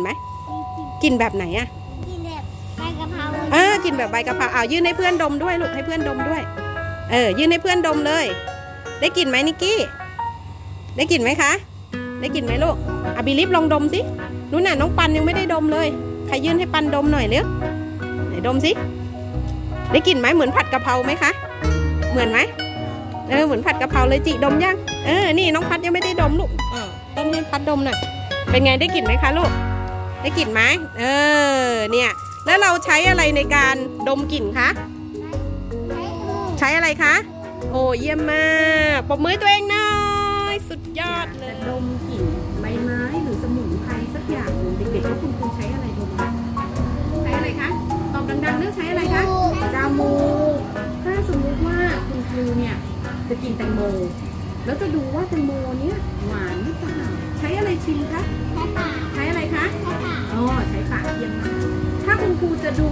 นไหมกลิ่นแบบไหนอะกินแบบใบกะเพราเออกลิ่นแบบใบกะเพราอ้าวยื่นให้เพื่อนดมด้วยลูกให้เพื่อนดมด้วย เออ ยื่นให้เพื่อนดมเลย ได้กลิ่นไหมนิกกี้ ได้กลิ่นไหมคะ ได้กลิ่นไหมลูกอะบิลิฟลองดมสินู่นน่ะน้องปันยังไม่ได้ดมเลย ใครยื่นให้ปันดมหน่อยเร็วไหนดมสิ ได้กลิ่นไหมเหมือนผัดกะเพราไหมคะ เหมือนไหมเออเหมือนผัดกะเพราเลยจิดมยัง เออ นี่น้องพัดยังไม่ได้ดมลูกอ่าวต้นให้พัดดมหน่อย เป็นไงได้กลิ่นไหมคะลูก ได้กลิ่นไหมเออเนี่ยแล้วเราใช้อะไรในการดมกลิ่นคะใช้อะไรคะโอ้เยี่ยมมากปรบมือตัวเองหน่อยสุดยอดเลยดมกลิ่นใบไม้หรือสมุนไพรสักอย่างหนึ่งเด็กๆว่าคุณครูใช้อะไรดมคะใช้อะไรคะตอบดังๆเรื่องใช้อะไรคะจามูกถ้าสมมุติว่าคุณครูเนี่ยจะกินแตงโม แล้วจะดูว่าแตงโมเนี่ยหวานหรือเปล่า ใช้อะไรชิมคะใช้ปากใช้อะไรคะใช้ปากอ๋อใช้ปากเยี่ยมมากถ้าคุณครูจะดู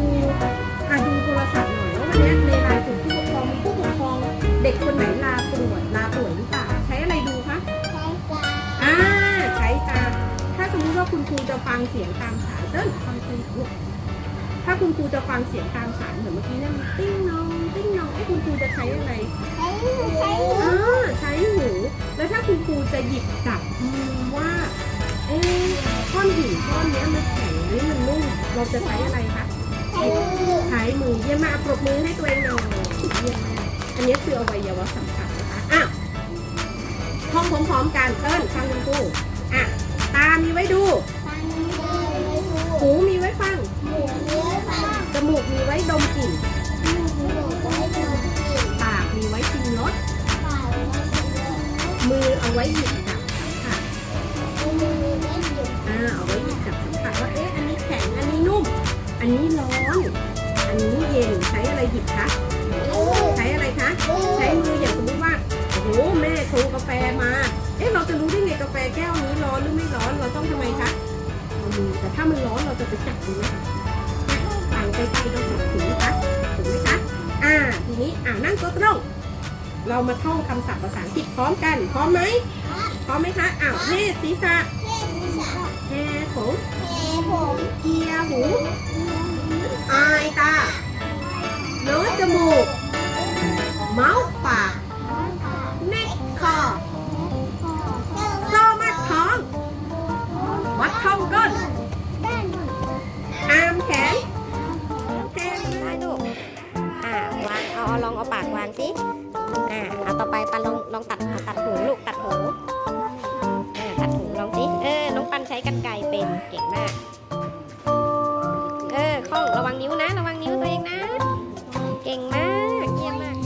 อะดูโทรศัพท์หน่อยว่าวันนี้ในไลน์กลุ่มผู้ปกครองมีผู้ปกครอง เด็กคนไหนลาป่วยลาป่วยหรือเปล่าใช้อะไรดูคะ ใช้ปากอ่าใช้ตาถ้าสมมุติว่าคุณครูจะฟังเสียงตามสายเต้นฟังเพลงลูกถ้าคุณครูจะฟังเสียงตามสายเหมือนเมื่อกี้เนี่ยมันติ้งนองติ้งนองไอ้ คุณครูจะใช้อะไรใช้ใช้อ่าใช้หู แล้วถ้าคุณครูจะหยิบจับมือว่าเอ๊ะก้อนหินก้อนเนี้ยมันแข็งหรือมันนุ่มเราจะใช้อะไรคะใช้มือใช้มือเยี่ยมมากปรบมือให้ตัวเองหน่อยเยี่ยมมากอันนี้คืออวัยวะสำคัญนะคะอะท่องพร้อมๆกันเติ้ลฟังคุณครูอะตามีไว้ดู เอาไว้หยิบจับค่ะมือไม่หยุดอ่าเอาไว้หยิบจับสัมผัสว่าเอ๊ะอันนี้แข็งอันนี้นุ่ม อันนี้ร้อน อันนี้เย็นใช้อะไรหยิบคะใช้อะไรคะใช้มืออย่างสมมติว่าโอ้โหแม่ชงกาแฟมา เอ๊ะเราจะรู้ได้ไงกาแฟแก้วนี้ร้อนหรือไม่ร้อนเราต้องทำไมคะเอามือแต่ถ้ามันร้อนเราจะไปจับดูไหมต่างใกล้ๆก็จับถูกไหมคะถูกไหมคะอ่าทีนี้อ่านั่งตัวตรง เรามาท่องคำศัพท์ภาษาอังกฤษพร้อมกัน พร้อมไหมพร้อมไหมคะอ้าวเทศศีรษะเทศีรษะแฮผมเทผมเกียร์หูอายตาโน้ตจมูก เมาส์ปากเน็กคอโซมัดท้อง วัดท้องก้นอามแขนแขนได้ลูกอ่าวางเอาเอาลองเอาปากวางสิอ่าเอา ต่อไปปันลองลองตัดตัดหูลูกตัดหูอ่าตัดหูลองสิเออน้องปันใช้กันไกรเป็นเก่งมาก เออคล่องระวังนิ้วนะ ระวังนิ้วตัวเองนะ เก่งมากเยี่ยมมาก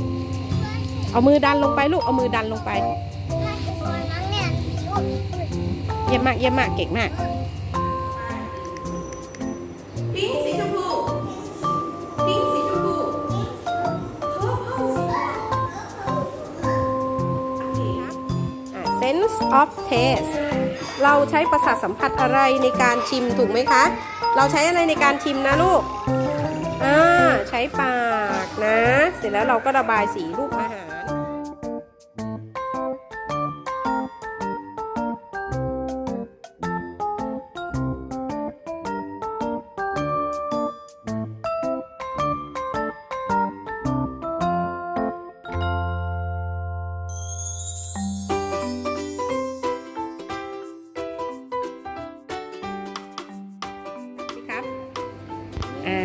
เอามือดันลงไปลูกเอามือดันลงไป เยี่ยมมากเยี่ยมมากเก่งมาก sense of taste เราใช้ประสาทสัมผัสอะไรในการชิมถูกไหมคะ เราใช้อะไรในการชิมนะลูก อ่า ใช้ปากนะ เสร็จแล้วเราก็ระบายสีรูปอาหาร อ่า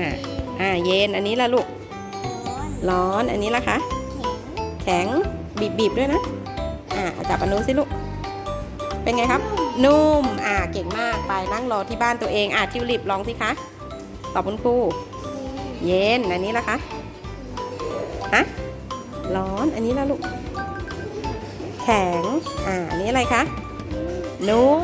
อ่า เย็น อันนี้ละลูก ร้อน อันนี้ละคะ แข็ง บีบบีบด้วยนะ อ่าจับอันนู้นสิลูก เป็นไงครับ นุ่ม อ่า เก่งมาก ไปนั่งรอที่บ้านตัวเอง อ่าทิวลิปลองสิคะ ตอบคุณครู เย็น อันนี้ละคะ ฮะ ร้อน อันนี้ละลูก แข็ง อ่าอันนี้อะไรคะ นุ่ม